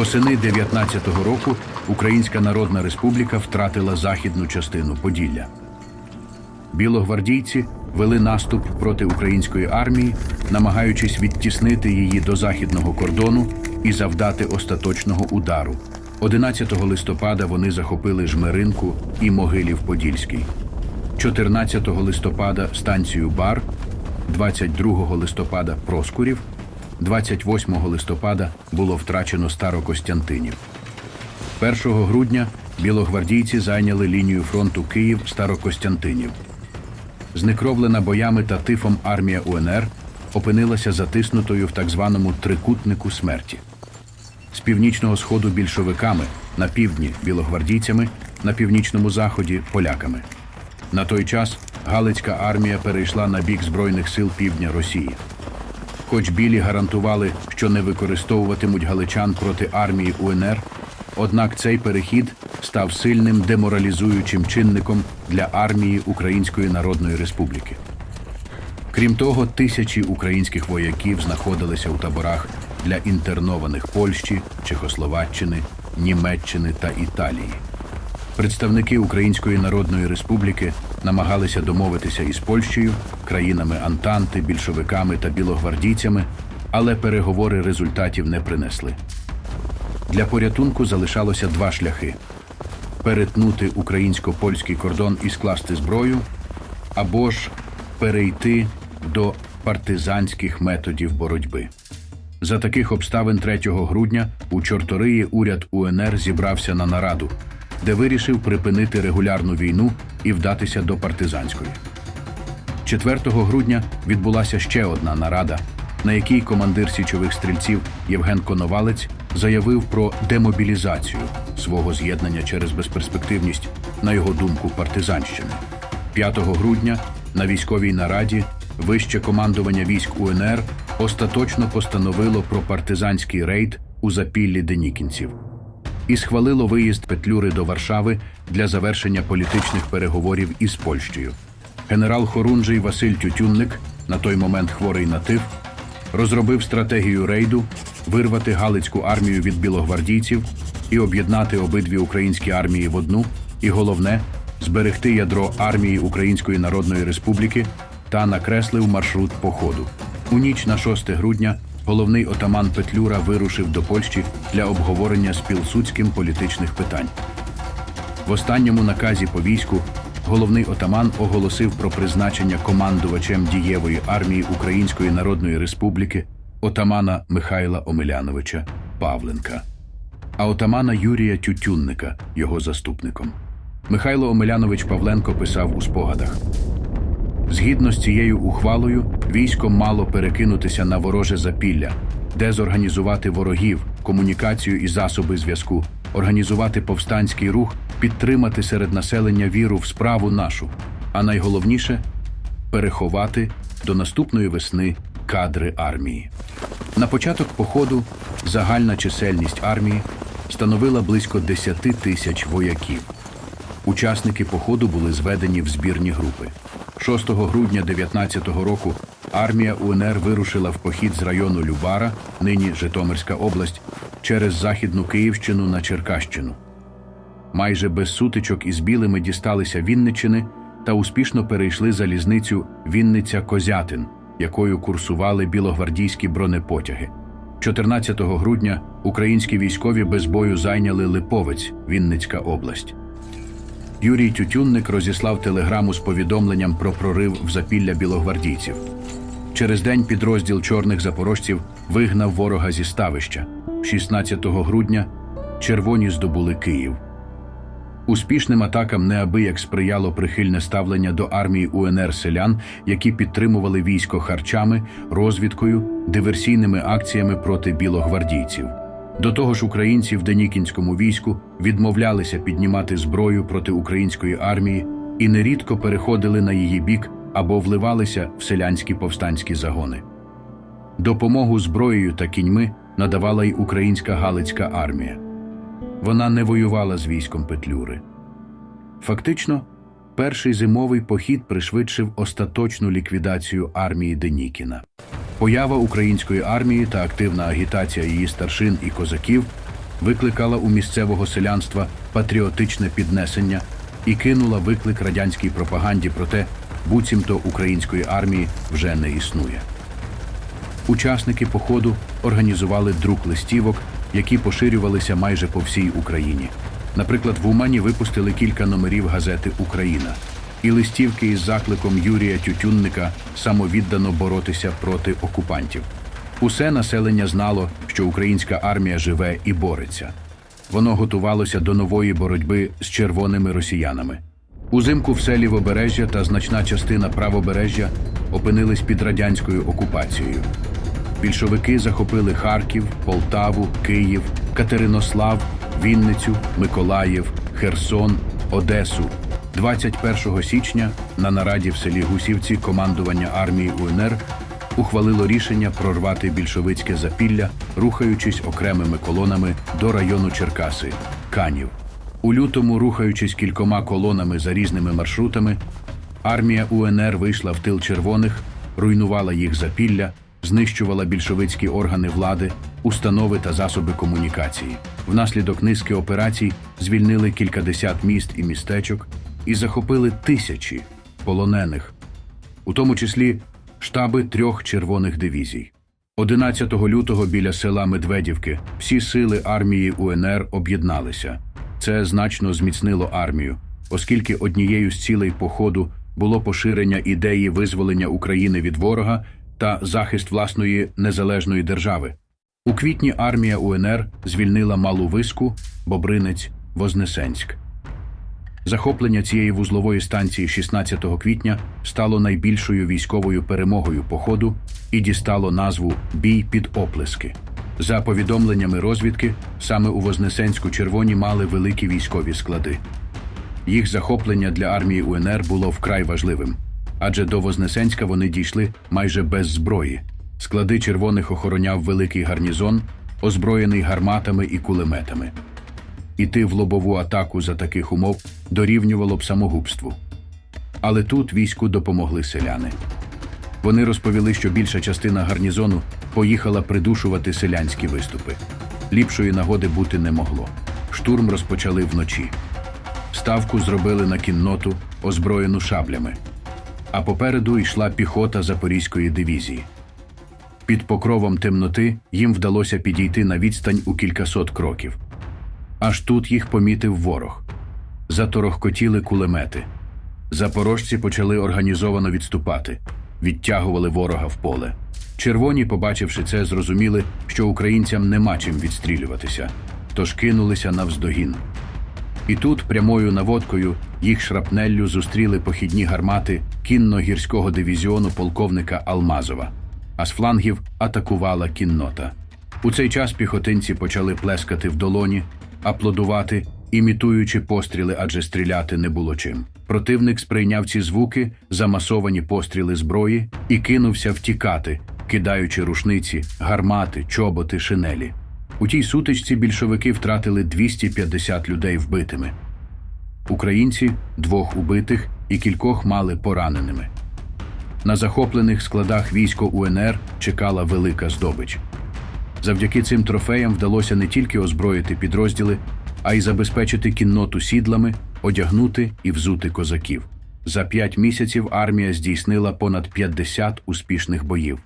Восени 19-го року Українська Народна Республіка втратила західну частину Поділля. Білогвардійці вели наступ проти української армії, намагаючись відтіснити її до західного кордону і завдати остаточного удару. 11 листопада вони захопили Жмеринку і Могилів-Подільський. 14 листопада станцію Бар, 22 листопада Проскурів, 28 листопада було втрачено Старокостянтинів. 1 грудня білогвардійці зайняли лінію фронту Київ-Старокостянтинів. Знекровлена боями та тифом армія УНР опинилася затиснутою в так званому трикутнику смерті. З північного сходу більшовиками, на півдні білогвардійцями, на північному заході поляками. На той час Галицька армія перейшла на бік Збройних сил півдня Росії. Хоч білі гарантували, що не використовуватимуть галичан проти армії УНР, однак цей перехід став сильним деморалізуючим чинником для армії Української Народної Республіки. Крім того, тисячі українських вояків знаходилися у таборах для інтернованих Польщі, Чехословаччини, Німеччини та Італії. Представники Української Народної Республіки намагалися домовитися із Польщею, країнами Антанти, більшовиками та білогвардійцями, але переговори результатів не принесли. Для порятунку залишалося два шляхи: перетнути українсько-польський кордон і скласти зброю, або ж перейти до партизанських методів боротьби. За таких обставин 3 грудня у Чорториї уряд УНР зібрався на нараду, де вирішив припинити регулярну війну і вдатися до партизанської. 4 грудня відбулася ще одна нарада, на якій командир січових стрільців Євген Коновалець заявив про демобілізацію свого з'єднання через безперспективність, на його думку, партизанщини. 5 грудня на військовій нараді вище командування військ УНР остаточно постановило про партизанський рейд у запіллі денікінців і схвалило виїзд Петлюри до Варшави для завершення політичних переговорів із Польщею. Генерал Хорунжий Василь Тютюнник, на той момент хворий на тиф, розробив стратегію рейду вирвати Галицьку армію від білогвардійців і об'єднати обидві українські армії в одну, і головне зберегти ядро армії Української Народної Республіки та накреслив маршрут походу. У ніч на 6 грудня головний отаман Петлюра вирушив до Польщі для обговорення з Пілсудським політичних питань. В останньому наказі по війську головний отаман оголосив про призначення командувачем дієвої армії Української Народної Республіки отамана Михайла Омеляновича Павленка, а отамана Юрія Тютюнника його заступником. Михайло Омелянович Павленко писав у спогадах. Згідно з цією ухвалою, військо мало перекинутися на вороже запілля, де зорганізувати ворогів, комунікацію і засоби зв'язку, організувати повстанський рух, підтримати серед населення віру в справу нашу, а найголовніше переховати до наступної весни кадри армії. На початок походу загальна чисельність армії становила близько 10 тисяч вояків. Учасники походу були зведені в збірні групи. 6 грудня 19-го року армія УНР вирушила в похід з району Любара, нині Житомирська область, через Західну Київщину на Черкащину. Майже без сутичок із білими дісталися Вінничини та успішно перейшли залізницю Вінниця-Козятин, якою курсували білогвардійські бронепотяги. 14 грудня українські військові без бою зайняли Липовець, Вінницька область. Юрій Тютюнник розіслав телеграму з повідомленням про прорив в запілля білогвардійців. Через день підрозділ чорних запорожців вигнав ворога зі ставища. 16 грудня червоні здобули Київ. Успішним атакам неабияк сприяло прихильне ставлення до армії УНР селян, які підтримували військо харчами, розвідкою, диверсійними акціями проти білогвардійців. До того ж, українці в Денікінському війську відмовлялися піднімати зброю проти української армії і нерідко переходили на її бік або вливалися в селянські повстанські загони. Допомогу зброєю та кіньми надавала й українська Галицька армія. Вона не воювала з військом Петлюри. Фактично, перший зимовий похід пришвидшив остаточну ліквідацію армії Денікіна. Поява української армії та активна агітація її старшин і козаків викликала у місцевого селянства патріотичне піднесення і кинула виклик радянській пропаганді про те, буцімто української армії вже не існує. Учасники походу організували друк листівок, які поширювалися майже по всій Україні. Наприклад, в Умані випустили кілька номерів газети Україна і листівки із закликом Юрія Тютюнника самовіддано боротися проти окупантів. Усе населення знало, що українська армія живе і бореться. Воно готувалося до нової боротьби з червоними росіянами. Узимку все лівобережжя та значна частина правобережжя опинились під радянською окупацією. Більшовики захопили Харків, Полтаву, Київ, Катеринослав, Вінницю, Миколаїв, Херсон, Одесу. 21 січня на нараді в селі Гусівці командування армії УНР ухвалило рішення прорвати більшовицьке запілля, рухаючись окремими колонами до району Черкаси Канів. У лютому, рухаючись кількома колонами за різними маршрутами, армія УНР вийшла в тил червоних, руйнувала їх запілля, знищувала більшовицькі органи влади, установи та засоби комунікації. Внаслідок низки операцій звільнили кількадесят міст і містечок і захопили тисячі полонених, у тому числі штаби трьох червоних дивізій. 11 лютого біля села Медведівки всі сили армії УНР об'єдналися. Це значно зміцнило армію, оскільки однією з цілей походу було поширення ідеї визволення України від ворога та захист власної незалежної держави. У квітні армія УНР звільнила Малу Виску, Бобринець, Вознесенськ. Захоплення цієї вузлової станції 16 квітня стало найбільшою військовою перемогою походу і дістало назву Бій під оплески. За повідомленнями розвідки, саме у Вознесенську червоні мали великі військові склади. Їх захоплення для армії УНР було вкрай важливим, адже до Вознесенська вони дійшли майже без зброї. Склади червоних охороняв великий гарнізон, озброєний гарматами і кулеметами. Іти в лобову атаку за таких умов дорівнювало б самогубству. Але тут війську допомогли селяни. Вони розповіли, що більша частина гарнізону поїхала придушувати селянські виступи. Ліпшої нагоди бути не могло. Штурм розпочали вночі. Ставку зробили на кінноту, озброєну шаблями. А попереду йшла піхота Запорізької дивізії. Під покровом темноти їм вдалося підійти на відстань у кількасот кроків. Аж тут їх помітив ворог. Заторохкотіли кулемети. Запорожці почали організовано відступати, відтягували ворога в поле. Червоні, побачивши це, зрозуміли, що українцям нема чим відстрілюватися, тож кинулися навздогін. І тут прямою наводкою їх шрапнеллю зустріли похідні гармати кінно-гірського дивізіону полковника Алмазова, а з флангів атакувала кіннота. У цей час піхотинці почали плескати в долоні, аплодувати, імітуючи постріли, адже стріляти не було чим. Противник сприйняв ці звуки, замасовані постріли зброї, і кинувся втікати, кидаючи рушниці, гармати, чоботи, шинелі. У тій сутичці більшовики втратили 250 людей вбитими. Українці двох убитих і кількох мали пораненими. На захоплених складах військо УНР чекала велика здобич. Завдяки цим трофеям вдалося не тільки озброїти підрозділи, а й забезпечити кінноту сідлами, одягнути і взути козаків. За п'ять місяців армія здійснила понад 50 успішних боїв.